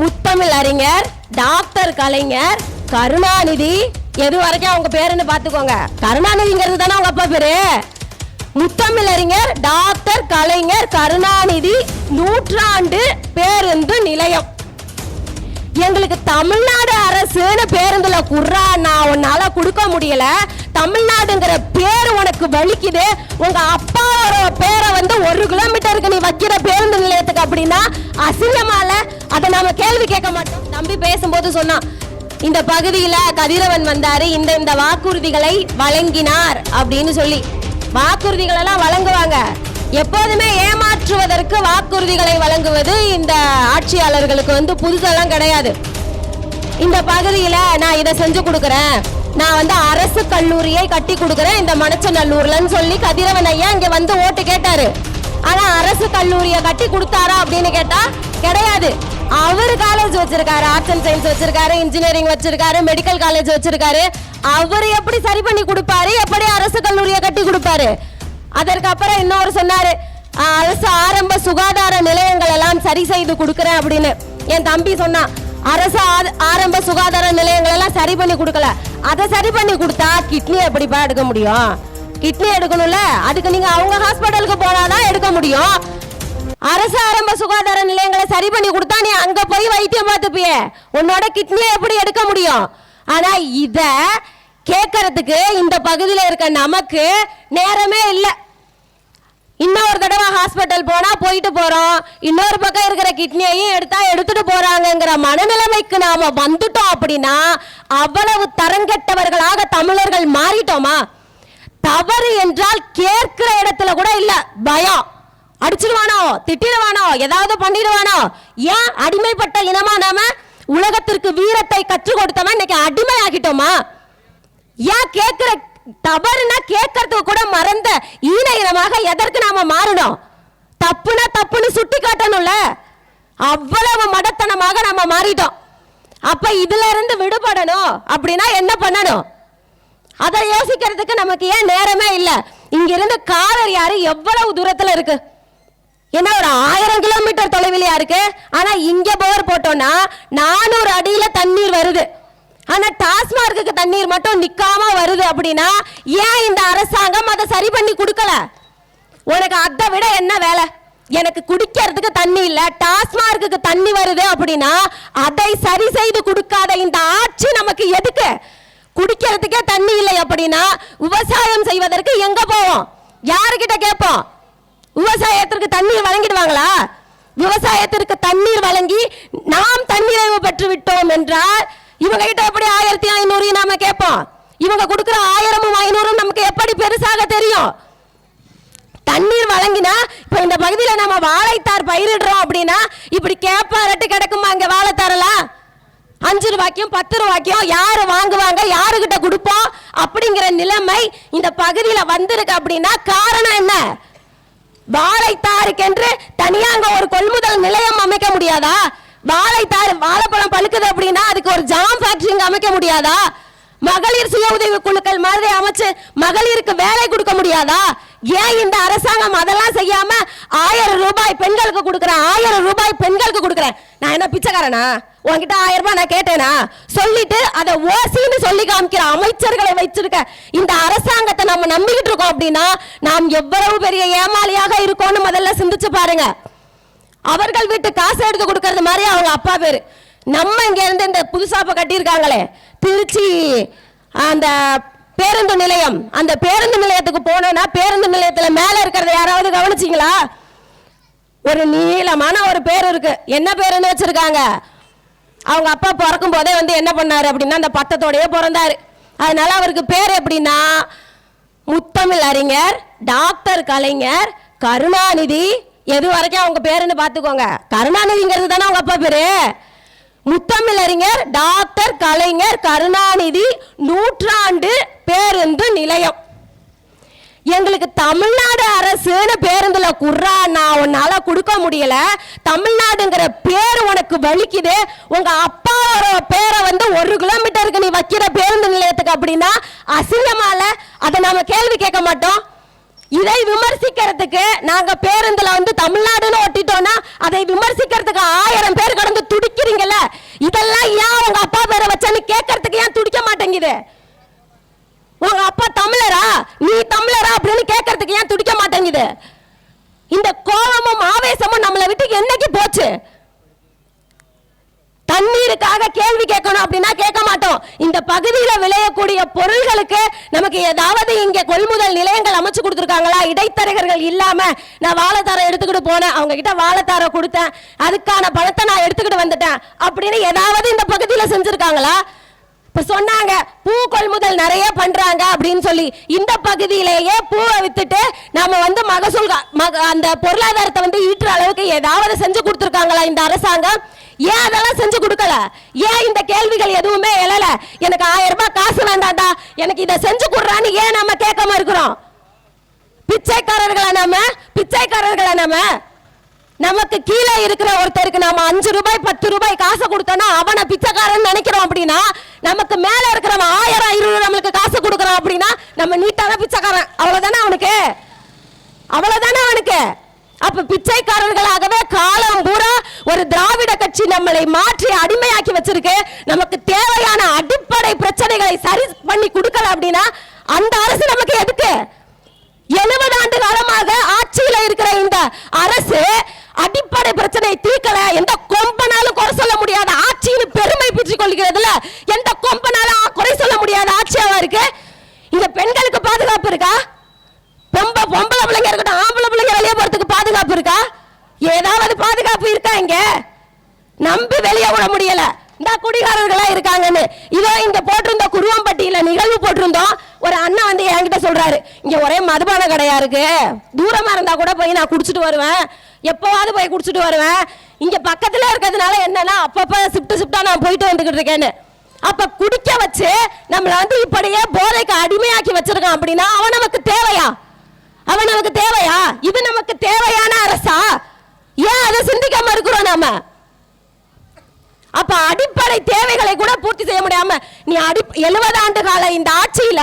முத்தமிழ் அறிஞர் டாக்டர் கலைஞர் கருணாநிதி. எது வரைக்கும் அவங்க பேருன்னு பார்த்துக்கோங்க. கருணாநிதிங்கிறது தானே அவங்க அப்பா பேரு. முத்தமிழ் அறிஞர் டாக்டர் கலைஞர் கருணாநிதி நூற்றாண்டு பேருந்து நிலையம். எங்களுக்கு தமிழ்நாடு அரசுன்னு பேருந்துல குர்ரா நான் உன்னால கொடுக்க முடியல. தமிழ்நாடுங்கிற பேர் உனக்கு வலிக்குது. உங்க அப்பாவோட பேரை வந்து ஒரு கிலோமீட்டருக்கு நீ வைக்கிற பேருந்து நிலையத்துக்கு அப்படின்னா அசிங்கமால. அதை நாம கேள்வி கேட்க மாட்டோம். தம்பி பேசும்போது சொன்னான் இந்த பகுதியில கதிரவன் வந்தாரு. இந்த இந்த வாக்குறுதிகளை வழங்கினார். அப்படின்னு சொல்லி. வாக்குறுதிகள் எல்லாம் வழங்குவாங்க. எப்போதுமே ஏமாற்றுவதற்கு வாக்குறுதிகளை வழங்குவது இந்த ஆட்சியாளர்களுக்கு வந்து புதுசெல்லாம் கிடையாது. இந்த பகுதியில நான் இதை செஞ்சு கொடுக்குறேன். நான் வந்து அரசு கல்லூரியை கட்டி கொடுக்குறேன். இந்த மணச்சநல்லூர்லன்னு சொல்லி கதிரவன் ஐயா இங்க வந்து ஓட்டு கேட்டாரு. ஆனா அரசு கல்லூரியை கட்டி கொடுத்தாரா அப்படின்னு கேட்டா கிடையாது. அவர் காலேஜ் வச்சிருக்காரு ஆர்ட்ஸ் அண்ட் சயின்ஸ் வச்சிருக்காரு இன்ஜினியரிங் வச்சிருக்காரு மெடிக்கல் காலேஜ் வச்சிருக்காரு. அவர் எப்படி சரி பண்ணி கொடுப்பாரு? எப்படி அரசு கல்லூரியை கட்டி கொடுப்பாரு? அதற்கு அப்புறம் இன்னொரு சொன்னாரு அரசு ஆரம்ப சுகாதார நிலையங்கள் எல்லாம் சரி செய்து கொடுக்குறேன் அப்படின்னு. என் தம்பி சொன்னான் அரசு ஆரம்ப சுகாதார நிலையங்கள் எல்லாம் சரி பண்ணி கொடுக்கல. அதை சரி பண்ணி கொடுத்தா கிட்னி எப்படிப்பா எடுக்க முடியும்? கிட்னி எடுக்கணும்ல? அதுக்கு நீங்க அவங்க ஹாஸ்பிட்டலுக்கு போனாதான் எடுக்க முடியும். அரசு ஆரம்ப சுகாதார நிலையங்களை சரி பண்ணி கொடுத்தா நீ அங்க போய் வைத்தியம் பார்த்துப்பிய. உன்னோட கிட்னியை எப்படி எடுக்க முடியும்? ஆனா இத கேட்கறதுக்கு இந்த பகுதியில் இருக்க நமக்கு நேரமே இல்லை. இன்னொரு தடவை ஹாஸ்பிட்டல் போனா போயிட்டு போறோம். இன்னொரு பக்கம் இருக்கிற கிட்னியையும் எடுத்தா எடுத்துட்டு போறாங்கிற மனநிலைமைக்கு நாம வந்துட்டோம் அப்படின்னா அவ்வளவு தரங்கெட்டவர்களாக தமிழர்கள் மாறிட்டோமா? தவறு என்றால் கேட்கிற இடத்துல கூட இல்ல பயம். அடிச்சிடுவானோ? திட்டிடுவானோ? ஏதாவது பண்ணிடுவானோ? ஏன் அடிமைப்பட்ட இனமா நாம உலகத்திற்கு வீரத்தை கற்றுக் கொடுத்தவன்? இன்னைக்கு அடிமை ஆகிட்டோமா ஏன் கேட்கிற தவறுனா கேட்கறதுக்கு கூட மறந்த ஈன இனமாக எதற்கு நாம மாறணும்? தப்புனா தப்புன்னு சுட்டி காட்டணும்ல அவ்வளவு மடத்தனமாக நம்ம மாறிட்டோம். அப்ப இதுல இருந்து விடுபடணும் அப்படின்னா என்ன பண்ணணும்? அதை யோசிக்கிறதுக்கு நமக்கு ஏன் நேரமே இல்ல? இங்க இருந்து காலர் யாரு எவ்வளவு தூரத்துல இருக்கு? ஏன்னா ஒரு ஆயிரம் கிலோமீட்டர் தொலைவிலையா இருக்கு? ஆனா இங்க போர் போட்டோம்னா நானூறு அடியில தண்ணீர் வருது. ஆனா டாஸ்மார்க்குக்கு தண்ணீர் மட்டும் நிக்காம வருது அப்படின்னா ஏன் இந்த அரசாங்கம் அதை சரி பண்ணி கொடுக்கல? உனக்கு அதை விட என்ன வேலை? எனக்கு குடிக்கிறதுக்கு தண்ணி இல்ல டாஸ்மார்க்கு தண்ணி வருது அப்படின்னா அதை சரி செய்து கொடுக்காத இந்த ஆட்சி நமக்கு எதுக்கு? குடிக்கிறதுக்கே தண்ணி இல்லை அப்படின்னா விவசாயம் செய்வதற்கு எங்க போவோம்? யாருக்கிட்ட கேட்போம்? விவசாயத்திற்கு தண்ணீர் வழங்கிடுவாங்களா? விவசாயத்திற்கு தண்ணீர் வழங்கி நாம் தண்ணீரை பெற்று விட்டோம் என்றால் இவங்க கிட்ட எப்படி ஆயிரத்தி ஐநூறு நாம கேட்போம்? இவங்க கொடுக்குற ஆயிரமும் ஐநூறும் நமக்கு எப்படி பெருசாக தெரியும்? தண்ணீர் வழங்கினா இப்ப இந்த பகுதியில நம்ம வாழைத்தார் பயிரிடுறோம் அப்படின்னா இப்படி கேப்பாரட்டு கிடக்குமா இங்க வாழைத்தாரெல்லாம் அஞ்சு ரூபாய்க்கும் பத்து ரூபாய்க்கும் யாரு வாங்குவாங்க? யாருகிட்ட கொடுப்போம்? அப்படிங்கிற நிலைமை இந்த பகுதியில வந்திருக்கு அப்படின்னா காரணம் என்ன? வாழைத்தாருக்கென்று தனியாக ஒரு கொள்முதல் நிலையம் அமைக்க முடியாதா? வாழைத்தார் வாழைப்பழம் பழுக்குது அப்படின்னா அதுக்கு ஒரு ஜாம் ஃபேக்டரி இங்க அமைக்க முடியாதா? மகளிர் சுய உதவி குழுக்கள் மாதிரி அமைச்சு மகளிருக்கு வேலை கொடுக்க முடியாதா? ஏன் இந்த அரசாங்கம் அதெல்லாம் செய்யாம ஆயிரம் ரூபாய் பெண்களுக்கு கொடுக்குறேன் ஆயிரம் ரூபாய் பெண்களுக்கு கொடுக்குறேன் நான் என்ன பிச்சைக்காரனா? உன்கிட்ட ஆயிரம் ரூபாய் நான் கேட்டேனா? சொல்லிட்டு அதை ஓசின்னு சொல்லி காமிக்கிற அமைச்சர்களை வச்சிருக்க இந்த அரசாங்கத்தை நம்ம நம்பிக்கிட்டு இருக்கோம் அப்படின்னா நாம் எவ்வளவு பெரிய ஏமாளியாக இருக்கோம்னு முதல்ல சிந்திச்சு பாருங்க. அவர்கள் வீட்டு காசு எடுத்து கொடுக்கறது மாதிரி அவங்க அப்பா பேரு. நம்ம இங்க இருந்து இந்த புதுசாப்ப கட்டியிருக்காங்களே. திருச்சி அந்த பேருந்து நிலையம். அந்த பேருந்து நிலையத்துக்கு போனோம்னா பேருந்து நிலையத்துல மேல இருக்கிறத யாராவது கவனிச்சிங்களா? ஒரு நீளமான ஒரு பேர் இருக்கு. என்ன பேருன்னு வச்சிருக்காங்க? அவங்க அப்பா பிறக்கும் போதே வந்து என்ன பண்ணாரு அப்படின்னா அந்த பட்டத்தோடயே பிறந்தாரு. அதனால அவருக்கு பேர் எப்படின்னா முத்தமிழ் அறிஞர் டாக்டர் கலைஞர் கருணாநிதி. எது வரைக்கும் அவங்க பேருன்னு பார்த்துக்கோங்க. கருணாநிதிங்கிறது தானே அவங்க அப்பா பேரு. முத்தமிழறிஞர் டாக்டர் கலைஞர் கருணாநிதி நூற்றாண்டு பேருந்து நிலையம். எங்களுக்கு தமிழ்நாடு அரசுன்னு பேருந்துல குர்ரா நான் உன்னால கொடுக்க முடியல. தமிழ்நாடுங்கிற பேர் உனக்கு வலிக்குது. உங்க அப்பாவோட பேரை வந்து ஒரு கிலோமீட்டருக்கு நீ வைக்கிற பேருந்து நிலையத்துக்கு அப்படின்னா அசிங்கமால அதை நாம கேள்வி கேட்க மாட்டோம். இதை விமர்சிக்கிறதுக்கு நாங்க பேருந்துல வந்து தமிழ்நாடுன்னு ஒட்டிட்டோம்னா அதை விமர்சிக்கிறதுக்கு ஆயிரம் பேர் கடந்து துடிக்கிறீங்கல்ல? இதெல்லாம் ஏன் உங்க அப்பா பேரை வச்சேன்னு கேட்கறதுக்கு ஏன் துடிக்க மாட்டேங்குது? உங்க அப்பா தமிழரா? நீ தமிழரா அப்படின்னு கேட்கறதுக்கு ஏன் துடிக்க மாட்டேங்குது? இந்த கோபமும் ஆவேசமும் நம்மளை விட்டு என்னைக்கு போச்சு? தண்ணீருக்காக கேள்வி கேட்கணும் அப்படின்னா கேட்க மாட்டோம். இந்த பகுதியில் விளையக்கூடிய பொருள்களுக்கு நமக்கு ஏதாவது இங்கே கொள்முதல் நிலையங்கள் அமைச்சு கொடுத்துருக்காங்களா? இடைத்தரகர்கள் இல்லாமல் நான் வாழைத்தாரம் எடுத்துக்கிட்டு போனேன். அவங்க கிட்ட வாழைத்தாரம் கொடுத்தேன். அதுக்கான பணத்தை நான் எடுத்துக்கிட்டு வந்துட்டேன். அப்படின்னு ஏதாவது இந்த பகுதியில் செஞ்சுருக்காங்களா? இப்போ சொன்னாங்க பூ கொள்முதல் நிறைய பண்றாங்க அப்படின்னு சொல்லி. இந்த பகுதியிலேயே பூவை வித்துட்டு நாம வந்து மகசூல் மக- அந்த பொருளாதாரத்தை வந்து ஈட்டுற அளவுக்கு ஏதாவது செஞ்சு கொடுத்துருக்காங்களா இந்த அரசாங்கம்? ஏன் அதெல்லாம் செஞ்சு கொடுக்கல? ஏன் இந்த கேள்விகள் எதுவுமே எழல? எனக்கு ஆயிரம் ரூபாய் காசு வேண்டாம்டா. எனக்கு இதை செஞ்சு கொடுறான்னு ஏன் நம்ம கேட்காம இருக்கிறோம்? பிச்சைக்காரர்களா நாம? பிச்சைக்காரர்களா நாம? நமக்கு கீழே இருக்கிற ஒருத்தருக்கு நாம அஞ்சு ரூபாய் பத்து ரூபாய் காசு கொடுத்தோம்னா அவனை பிச்சைக்காரன் நினைக்கிறோம் அப்படின்னா நமக்கு மேல இருக்கிறவன் ஆயிரம் ஐநூறு நம்மளுக்கு காசு கொடுக்குறான் அப்படின்னா நம்ம நீட்டான பிச்சைக்காரன். அவ்வளவுதானே அவனுக்கு? அவ்வளவுதானே அவனுக்கு? அப்ப பிச்சைக்காரர்களாகவே கா பூரா ஒரு திராவிட கட்சி நம்மளை மாற்றி அடிமையாக்கி வச்சிருக்கு. நமக்கு தேவையான அடிப்படை பிரச்சனைகளை சரி பண்ணி கொடுக்கல அப்படின்னா அந்த அரசு நமக்கு எதுக்கு? எழுபது ஆண்டு காலமாக ஆட்சியில இருக்கிற இந்த அரசு அடிப்படை பிரச்சனை தீர்க்கல. எந்த கொம்பனாலும் குறை சொல்ல முடியாத ஆட்சியின் பெருமை பெற்றுக் கொள்கிறதுல எந்த கொம்பனாலும் குறை சொல்ல முடியாத ஆட்சியாவா இருக்கு இங்க பெண்களுக்கு பாதுகாப்பு இருக்கா பொம்ப பொம்பளை பிள்ளைங்க இருக்கட்டும் ஆம்பளை பிள்ளைங்க வெளியே போறதுக்கு பாதுகாப்பு இருக்கா ஏதாவது பாதுகாப்பு இருக்கா இங்க விட முடியல. இந்த குடிகாரர்களா இருக்காங்கன்னு. இதோ இங்க போட்டிருந்த குருவம்பட்டியில நிகழ்வு போட்டிருந்தோம். ஒரு அண்ணன் வந்து என்கிட்ட சொல்றாரு இங்க ஒரே மதுபான கடையா இருக்கு? தூரமா இருந்தா கூட போய் நான் குடிச்சிட்டு வருவேன். எப்பவாவது போய் குடிச்சிட்டு வருவேன். இங்க பக்கத்துல இருக்கிறதுனால என்னன்னா அப்பப்ப சிப்ட் சிப்டா நான் போயிட்டு வந்துகிட்டு இருக்கேன்னு. அப்ப குடிக்க வச்சு நம்மள வந்து இப்படியே போதைக்கு அடிமையாக்கி வச்சிருக்கான் அப்படின்னா அவன் நமக்கு தேவையா? அவன் நமக்கு தேவையா? இது நமக்கு தேவையான அரசா? ஏன் அதை சிந்திக்காம இருக்கிறோம் நாம? அடிப்படை தேவைகளை கூட பூர்த்தி செய்ய முடியாம நீ அடி எழுபது ஆண்டு கால இந்த ஆட்சியில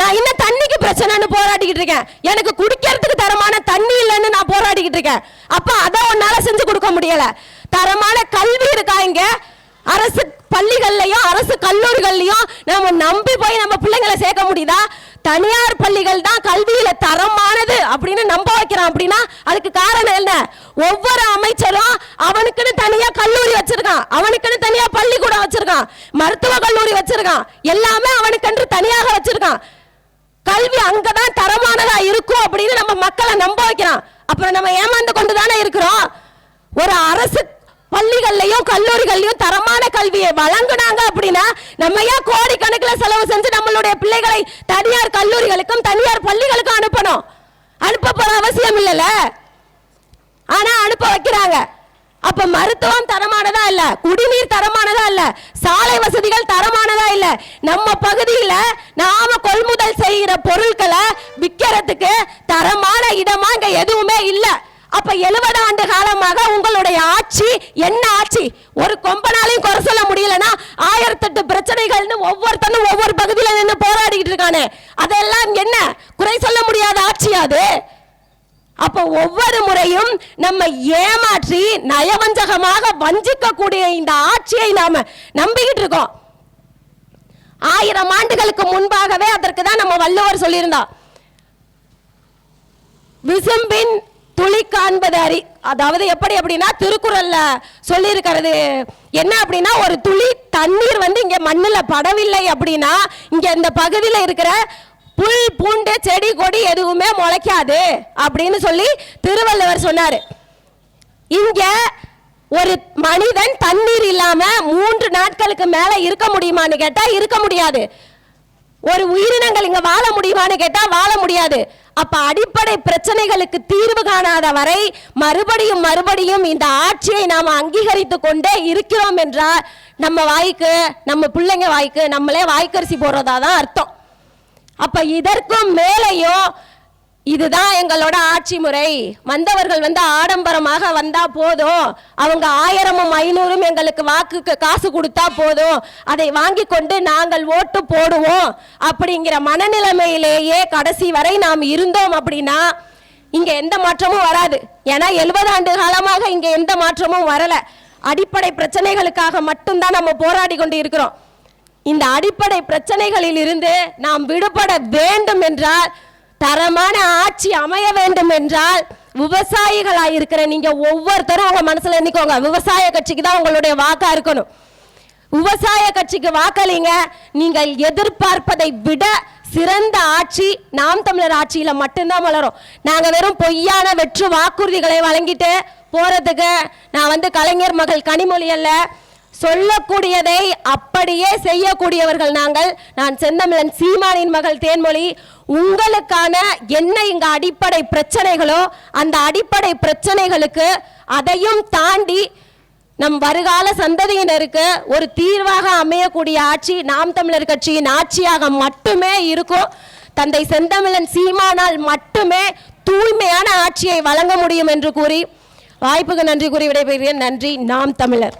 நான் இன்னும் தண்ணிக்கு பிரச்சனைன்னு போராடிக்கிட்டு இருக்கேன். எனக்கு குடிக்கிறதுக்கு தரமான தண்ணி இல்லைன்னு நான் போராடிக்கிட்டு இருக்கேன். அப்ப அதை உன்னால செஞ்சு கொடுக்க முடியல. தரமான கல்வி இருக்கா இங்க? அரசு பள்ளிகள்லயும் அரசு கல்லூரிகள்லயும் நம்ம நம்பி போய் நம்ம பிள்ளைங்களை சேர்க்க முடியுதா? தனியார் பள்ளிகள் தான் கல்வியில தரமானது அப்படின்னு நம்ப வைக்கிறான் அப்படின்னா அதுக்கு காரணம் என்ன? ஒவ்வொரு அமைச்சரும் அவனுக்குன்னு தனியா கல்லூரி வச்சிருக்கான். அவனுக்குன்னு தனியா பள்ளிக்கூடம் வச்சிருக்கான். மருத்துவ கல்லூரி வச்சிருக்கான். எல்லாமே அவனுக்கென்று தனியாக வச்சிருக்கான். கல்வி அங்கதான் தரமானதா இருக்கும் அப்படின்னு நம்ம மக்களை நம்ப வைக்கிறான். அப்புறம் நம்ம ஏமாந்து கொண்டு தானே இருக்கிறோம்? ஒரு அரசு பள்ளிகள்லையும் கல்லூரிகள்லையும் தரமான கல்வியை வழங்கினாங்க அப்படின்னா நம்ம ஏன் கோடிக்கணக்கில் செலவு செஞ்சு நம்மளுடைய பிள்ளைகளை தனியார் கல்லூரிகளுக்கும் தனியார் பள்ளிகளுக்கும் அனுப்பணும்? அனுப்ப போற அவசியம் இல்லைல்ல. ஆனா அனுப்ப வைக்கிறாங்க. அப்ப மருத்துவம் தரமானதா இல்ல? குடிநீர் தரமானதா இல்ல? சாலை வசதிகள் தரமானதா இல்ல? நம்ம பகுதியில நாம கொள்முதல் செய்கிற பொருட்களை விற்கிறதுக்கு தரமான இடமா இங்க எதுவுமே இல்ல. அப்ப எழுபது ஆண்டு காலமாக உங்களுடைய ஆட்சி என்ன ஆட்சி? ஒரு கொம்பனாலையும் குறை சொல்ல முடியலன்னா ஆயிரத்தெட்டு பிரச்சனைகள்னு ஒவ்வொருத்தனும் ஒவ்வொரு பகுதியில நின்று போராடிக்கிட்டு இருக்கானே. அதெல்லாம் என்ன? குறை சொல்ல அப்போ ஒவ்வொரு முறையும் நம்ம ஏமாற்றி நயவஞ்சகமாக வஞ்சிக்கக்கூடிய இந்த ஆட்சியை நாம நம்பிக்கிட்டு இருக்கோம். ஆயிரம் ஆண்டுகளுக்கு முன்பாகவே அதற்கு தான் நம்ம வள்ளுவர் சொல்லியிருந்தோம் விசும்பின் துளி காண்பது அறி அதாவது எப்படி அப்படின்னா திருக்குறள்ல சொல்லியிருக்கிறது. என்ன அப்படின்னா ஒரு துளி தண்ணீர் வந்து இங்க மண்ணுல படவில்லை அப்படின்னா இங்க இந்த பகுதியில இருக்கிற புல் பூண்டு செடி கொடி எதுவுமே முளைக்காது அப்படின்னு சொல்லி திருவள்ளுவர் சொன்னாரு. இங்க ஒரு மனிதன் தண்ணீர் இல்லாம மூன்று நாட்களுக்கு மேல இருக்க முடியுமான்னு கேட்டா இருக்க முடியாது. ஒரு உயிரினங்கள் இங்க வாழ முடியுமான்னு கேட்டா வாழ முடியாது. அப்ப அடிப்படை பிரச்சனைகளுக்கு தீர்வு காணாத வரை மறுபடியும் மறுபடியும் இந்த ஆட்சியை நாம் அங்கீகரித்து கொண்டே இருக்கிறோம் என்றால் நம்ம வாய்க்கு நம்ம பிள்ளைங்க வாய்க்கு நம்மளே வாய்க்கரிசி போடுறதா தான் அர்த்தம். அப்ப இதற்கும் மேலேயும் இதுதான் எங்களோட ஆட்சி முறை. வந்தவர்கள் வந்து ஆடம்பரமாக வந்தா போதும். அவங்க ஆயிரமும் ஐநூறும் எங்களுக்கு வாக்குக்கு காசு கொடுத்தா போதும். அதை வாங்கி கொண்டு நாங்கள் ஓட்டு போடுவோம். அப்படிங்கிற மனநிலைமையிலேயே கடைசி வரை நாம் இருந்தோம் அப்படின்னா இங்க எந்த மாற்றமும் வராது. ஏன்னா எழுபது ஆண்டு காலமாக இங்க எந்த மாற்றமும் வரல. அடிப்படை பிரச்சனைகளுக்காக மட்டும்தான் நம்ம போராடி கொண்டு இருக்கிறோம். இந்த அடிப்படை பிரச்சனைகளில் இருந்து நாம் விடுபட வேண்டும் என்றால் தரமான ஆட்சி அமைய வேண்டும் என்றால் விவசாயிகளாக இருக்கிற நீங்க ஒவ்வொருத்தரும் உங்க மனசுல எண்ணிக்கோங்க விவசாய கட்சிக்கு தான் உங்களுடைய வாக்கா இருக்கணும். விவசாய கட்சிக்கு வாக்களிங்க. நீங்கள் எதிர்பார்ப்பதை விட சிறந்த ஆட்சி நாம் தமிழர் ஆட்சியில மட்டும்தான் வளரும். நாங்க வெறும் பொய்யான வெற்று வாக்குறுதிகளை வழங்கிட்டு போறதுக்கு நான் வந்து கலைஞர் மகள் கனிமொழி அல்ல. சொல்லக்கூடியதை அப்படியே செய்யக்கூடியவர்கள் நாங்கள். நான் செந்தமிழன் சீமானின் மகள் தேன்மொழி. உங்களுக்கான என்ன இங்க அடிப்படை பிரச்சனைகளோ அந்த அடிப்படை பிரச்சனைகளுக்கு அதையும் தாண்டி நம் வருகால சந்ததியினருக்கு ஒரு தீர்வாக அமையக்கூடிய ஆட்சி நாம் தமிழர் கட்சியின் ஆட்சியாக மட்டுமே இருக்கும். தந்தை செந்தமிழன் சீமானால் மட்டுமே தூய்மையான ஆட்சியை வழங்க முடியும் என்று கூறி வாய்ப்புக்கு நன்றி கூறி விடைபெறுகிறேன். நன்றி நாம் தமிழர்.